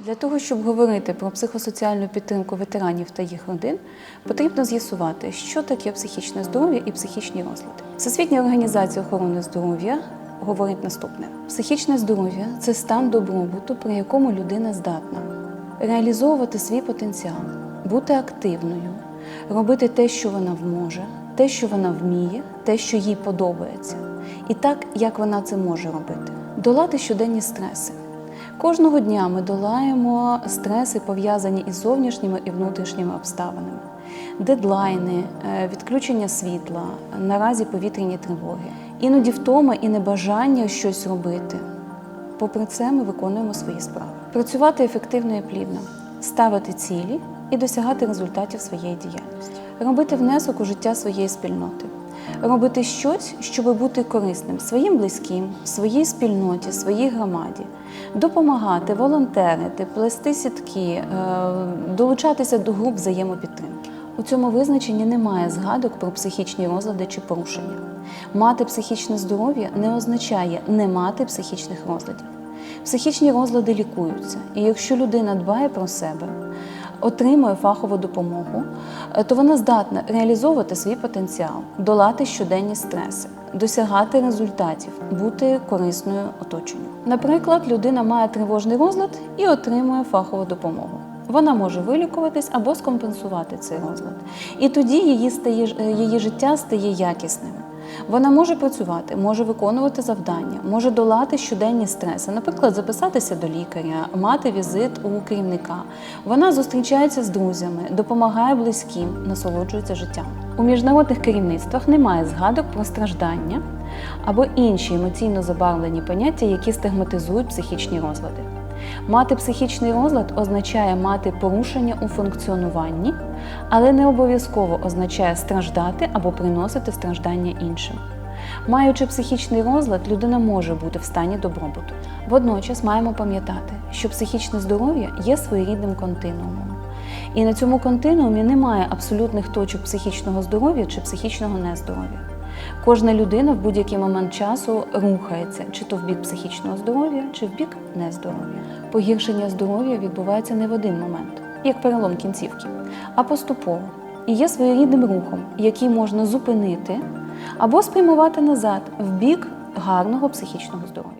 Для того, щоб говорити про психосоціальну підтримку ветеранів та їх родин, потрібно з'ясувати, що таке психічне здоров'я і психічні розлади. Всесвітня організація охорони здоров'я говорить наступне: психічне здоров'я це стан добробуту, при якому людина здатна реалізовувати свій потенціал, бути активною, робити те, що вона може, те, що вона вміє, те, що їй подобається, і так, як вона це може робити, долати щоденні стреси. Кожного дня ми долаємо стреси, пов'язані із зовнішніми і внутрішніми обставинами, дедлайни, е, відключення світла, наразі повітряні тривоги, іноді втома і небажання щось робити. Попри це, ми виконуємо свої справи. Працювати ефективно і плідно, ставити цілі і досягати результатів своєї діяльності, робити внесок у життя своєї спільноти, робити щось, щоб бути корисним своїм близьким, своїй спільноті, своїй громаді, допомагати, волонтерити, плести сітки, е, долучатися до груп взаємопідтримки. У цьому визначенні немає згадок про психічні розлади чи порушення. Мати психічне здоров'я не означає не мати психічних розладів. Психічні розлади лікуються, і якщо людина дбає про себе, отримує фахову допомогу, е, то вона здатна реалізовувати свій потенціал, долати щоденні стреси, досягати результатів, бути корисною оточенню. Наприклад, людина має тривожний розлад і отримує фахову допомогу. Вона може вилікуватись або скомпенсувати цей розлад. І тоді її, стає, е, її життя стає якісним. Вона може працювати, може виконувати завдання, може долати щоденні стреси, наприклад, записатися до лікаря, мати візит у керівника. Вона зустрічається з друзями, допомагає близьким, насолоджується життям. У міжнародних керівництвах немає згадок про страждання або інші емоційно забарвлені поняття, які стигматизують психічні розлади. Мати психічний розлад означає мати порушення у функціонуванні, але не обов'язково означає страждати або приносити страждання іншим. Маючи психічний розлад, людина може бути в стані добробуту. Водночас маємо пам'ятати, що психічне здоров'я є своєрідним континуумом. І на цьому континуумі немає абсолютних точок психічного здоров'я чи психічного нездоров'я. Кожна людина в будь-який момент часу рухається чи то в бік психічного здоров'я, чи в бік нездоров'я. Погіршення здоров'я відбувається не в один момент, як перелом кінцівки, а поступово і є своєрідним рухом, який можна зупинити або спрямувати назад в бік гарного психічного здоров'я.